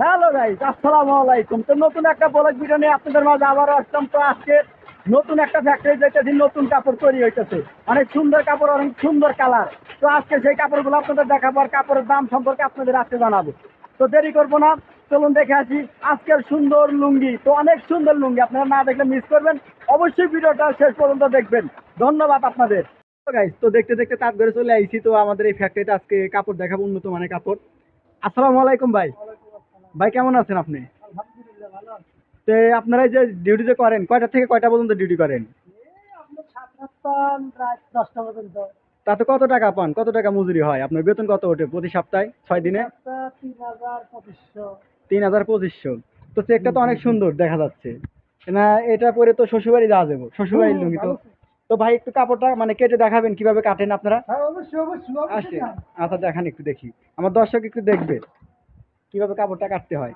Hello guys আসসালামু আলাইকুম তো নতুন একটা ব্লগ ভিডিও নিয়ে আপনাদের মাঝে আবারও আসলাম। তো আজকে নতুন একটা ফ্যাক্টরি যেতেছি নতুন কাপড় তৈরি হইতেছে। অনেক সুন্দর কাপড়, অনেক সুন্দর কালার তো আজকে সেই কাপড়গুলো আপনাদের দেখাবো আর কাপড়ের দাম সম্পর্কে আপনাদের আজকে জানাব। তো দেরি করব না। চলুন দেখে আসি আজকের সুন্দর লুঙ্গি। তো অনেক সুন্দর লুঙ্গি। আপনারা না দেখলে মিস করবেন। অবশ্যই ভিডিওটা শেষ পর্যন্ত দেখবেন। ধন্যবাদ আপনাদের। তো তো দেখতে দেখতে তার ঘরে চলে আইছি। তো আমাদের এই ফ্যাক্টরিতে আজকে কাপড় দেখাবো, উন্নত মানের কাপড়। আসসালামু আলাইকুম ভাই। ভাই কেমন আছেন আপনি? তো আপনারা এই যে ডিউটি যে করেন কয়টা থেকে কয়টা পর্যন্ত ডিউটি করেন? তাতে কত টাকা পান? কত টাকা মজুরি হয়? আপনার বেতন কত ওঠে প্রতি সপ্তাহে? ছয় দিনে? তিন হাজার পঁচিশশো। তো চেকটা তো অনেক সুন্দর দেখা যাচ্ছে। না এটা পরে তো শ্বশুরবাড়ি যাওয়া যাব। শ্বশুরবাড়ির লুঙ্গি তো। তো ভাই একটু কাপড়টা মানে কেটে দেখাবেন কীভাবে কাটেন আপনারা? হ্যাঁ আসে আচ্ছা দেখান একটু দেখি। আমার দর্শক একটু দেখবে। কীভাবে কাপড়টা কাটতে হয়।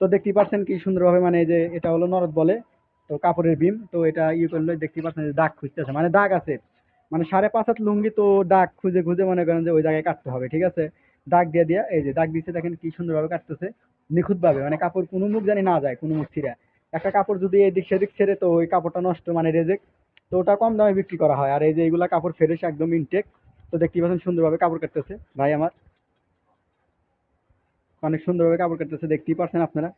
তো দেখতে পাচ্ছেন কি সুন্দরভাবে মানে এই যে এটা হলো নরদ বলে তো কাপড়ের বিম তো এটা ইয়ে করলে দেখতে পাচ্ছেন যে দাগ খুঁজতেছে। মানে দাগ আছে। মানে সাড়ে পাঁচ হাত লুঙ্গি তো দাগ খুঁজে খুঁজে মনে করেন যে ওই জায়গায় কাটতে হবে ঠিক আছে? দাগ দিয়ে দিয়ে এই যে দাগ দিচ্ছে দেখেন কি সুন্দরভাবে কাটতেছে। নিখুঁতভাবে মানে কাপড় কোনো মুখ জানি না যায় কোনো মুখ ছিঁড়া। একটা কাপড় যদি এদিক সেদিক ছেড়ে তো ওই কাপড়টা নষ্ট মানে রেজেক্ট তো ওটা কম দামে বিক্রি করা হয়। আর এই যে এগুলা কাপড় ফ্রেশ একদম ইনটেক তো দেখতে পাচ্ছেন সুন্দরভাবে কাপড় কাটতেছে। ভাই আমার অনেক সুন্দরভাবে কাপড় কাটতেছে, দেখতেই পাচ্ছেন আপনারা।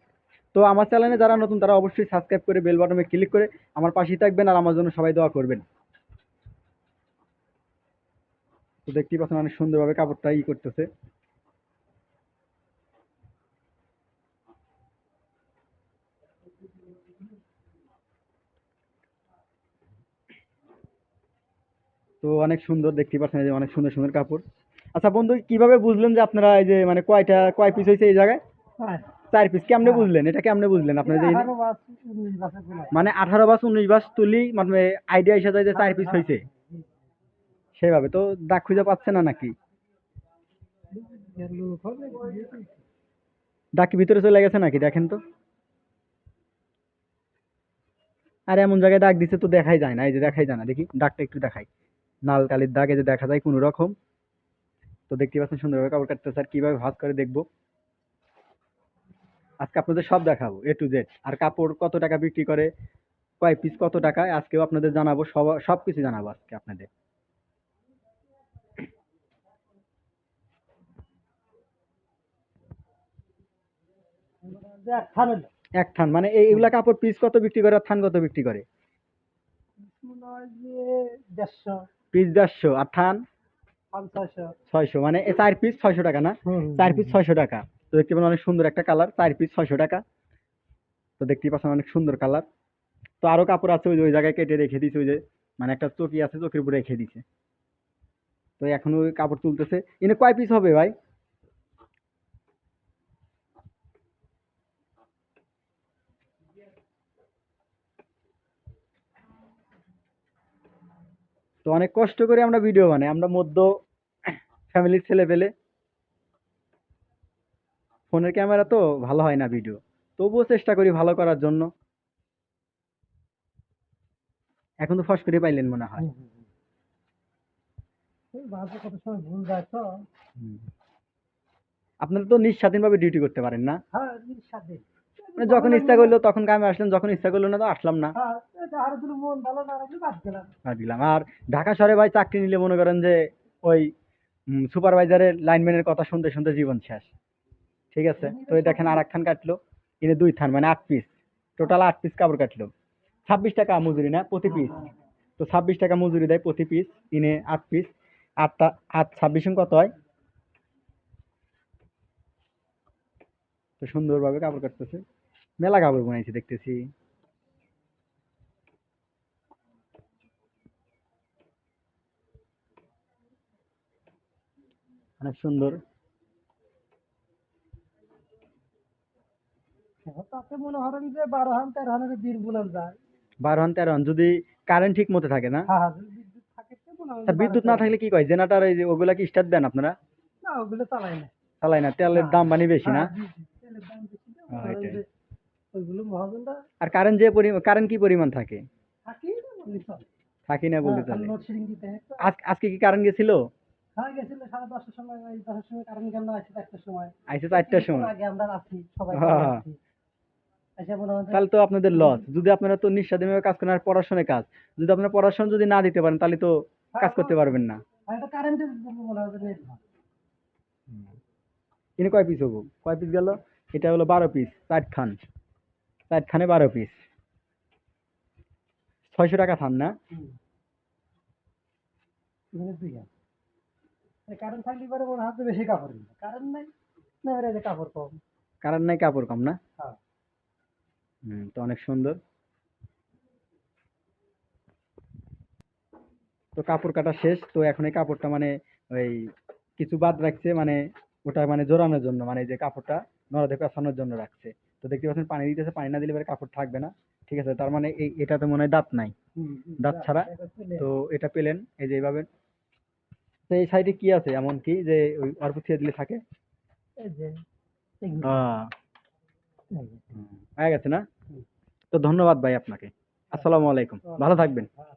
তো আমার চ্যানেলে যারা নতুন, তারা অবশ্যই সাবস্ক্রাইব করে বেল বাটনে ক্লিক করে আমার পাশেই থাকবেন আর আমার জন্য সবাই দোয়া করবেন। তো দেখতেই পাচ্ছেন অনেক সুন্দরভাবে কাপড়টা ই করতেছে। তো অনেক সুন্দর, দেখতেই পাচ্ছেন যে অনেক সুন্দর সুন্দর কাপড়। আচ্ছা বন্ধু কীভাবে বুঝলেন যে আপনারা এই যে মানে কয়টা কয় পিস হয়েছে এই জায়গায়? হ্যাঁ চার পিস কেমনে বুঝলেন? এটা কেমনে বুঝলেন আপনারা যে মানে আঠারো বাস উনিশ বাস তুলি মানে আইডিয়া যায় যে চার পিস হয়েছে। সেভাবে তো দাগ খুঁজে পাচ্ছে না নাকি? দাগ ভিতরে চলে গেছে নাকি দেখেন তো। আর এমন জায়গায় দাগ দিচ্ছে তো দেখাই যায় না এই যে দেখাই যায় না দেখি দাগটা একটু দেখাই। লাল কালির দাগ এই যে দেখা যায় কোনো রকম। তো দেখতে পাচ্ছেন সুন্দরভাবে কাপড় কাটতেছে। আর কীভাবে ভাঁজ করে দেখব? আজকে আপনাদের সব দেখাবো এ টু জেড আর কাপড় কত টাকা বিক্রি করে? কয় পিস কত টাকায় আজকেও আপনাদের জানাব। সব সব কিছু জানাব আজকে আপনাদের। এক থান। মানে এই এগুলা কাপড় পিস কত বিক্রি করে আর থান কত বিক্রি করে? পিস দেড়শো। আর থান? ছয়শো মানে চার পিস ছয়শো টাকা না? চার পিস ছয়শো টাকা। তো দেখতে পাবেন অনেক সুন্দর একটা কালার চার পিস ছয়শো টাকা। তো দেখতেই পাচ্ছেন অনেক সুন্দর কালার তো আরও কাপড় আছে ওই ওই জায়গায় কেটে রেখে দিয়েছে ওই যে মানে একটা চকি আছে চকির উপরে রেখে দিছে। তো এখন ওই কাপড় তুলতেছে। এনে কয় পিস হবে ভাই? তো অনেক কষ্ট করে আমরা ভিডিও বানাই। আমরা মধ্য ফ্যামিলির ছেলে পেলে ফোনের ক্যামেরা তো ভালো হয় না ভিডিও তবুও চেষ্টা করি ভালো করার জন্য। এখন তো ফস করে পাইলেন মনে হয়। তো? আপনারা তো নিঃস্বাধীনভাবে ডিউটি করতে পারেন না। হ্যাঁ মানে যখন ইচ্ছা করল তখন কামে আসলেন যখন ইচ্ছা করল না তো আসলাম না। হ্যাঁ বাদ আর দিলাম। আর ঢাকা শহরে ভাই চাকরি নিলে মনে করেন যে ওই সুপারভাইজারের লাইনম্যানের কথা শুনতে শুনতে জীবন শেষ। ঠিক আছে? তো দেখেন আর এক থান কাটলো। ইনে দুই থান মানে আট পিস টোটাল আট পিস কাপড় কাটলো। ছাব্বিশ টাকা মজুরি না? প্রতি পিস তো ছাব্বিশ টাকা মজুরি দেয় প্রতি পিস ইনে আট পিস আটটা আট ছাব্বিশ কত হয়? তো সুন্দরভাবে কাপড় কাটতেছে। মেলা কাপড় বানাইছে দেখতেছি। অনেক সুন্দর। তাতে মনে হরেন যে বারো হান তেরো হানের দিন বুলান যায়। বারো হান তেরো হান যদি কারেন্ট ঠিক মতো থাকে না? হ্যাঁ হ্যাঁ বিদ্যুৎ যে না থাকলে কি কয়? জেনারেটর এই যে ওগুলা কি স্টার্ট দেন আপনারা? না ওগুলো চালাই না। চালাই না তেলের দাম বানি বেশি না? হ্যাঁ, আর কারেন্ট যে পরিমাণ কারেন্ট কি পরিমাণ থাকে? থাকি না বলতে আজকে কি কারেন্ট গেছিল? হ্যাঁ গেছিল সাড়ে দশটার সময় ওই দশটার সময় কারণ গেল আসছে চারটার সময়। আইসে চারটার সময়? আগে আমরা আছি সবাই হ্যাঁ। আছি এসে হয় যে- তাহলে তো আপনাদের লস যদি আপনারা তো নিঃস্বাধীনভাবে কাজ করেন আর পড়াশোনায় কাজ যদি আপনারা পড়াশোনা যদি না দিতে পারেন তাহলে তো কাজ করতে পারবেন না। হয় এনে কয় পিস হব? কয় পিস গেল? এটা হলো বারো পিস চার খান চার খানে বারো পিস ছয়শো টাকা থান না? কারেন্ট থাকলে পরে মনে হয় যে বেশি কাপড় নিবে কারেন্ট নাই না এবারে যে কাপড় কম। কারণ নাই কাপড় কম না? হ্যাঁ। হুম তো অনেক সুন্দর। তো কাপড় কাটা শেষ তো এখন এই কাপড়টা মানে ওই কিছু বাদ রাখছে মানে ওটা মানে জোড়ানোর জন্য মানে যে কাপড়টা নরদে পেঁচানোর জন্য রাখছে। তো দেখতে পাচ্ছেন পানি দিতেছে পানি না দিলে এবার কাপড় থাকবে না। ঠিক আছে তার মানে এই এটাতে মনে হয় দাঁত নাই। দাঁত ছাড়া। তো এটা পেলেন এই যে এইভাবে তো এই সাইডে কি আছে? এমন কি যে ওই অল্প ছেড়ে দিলে থাকে। হয়ে গেছে না? তো ধন্যবাদ ভাই আপনাকে। আসসালামু আলাইকুম। ভালো থাকবেন। হ্যাঁ।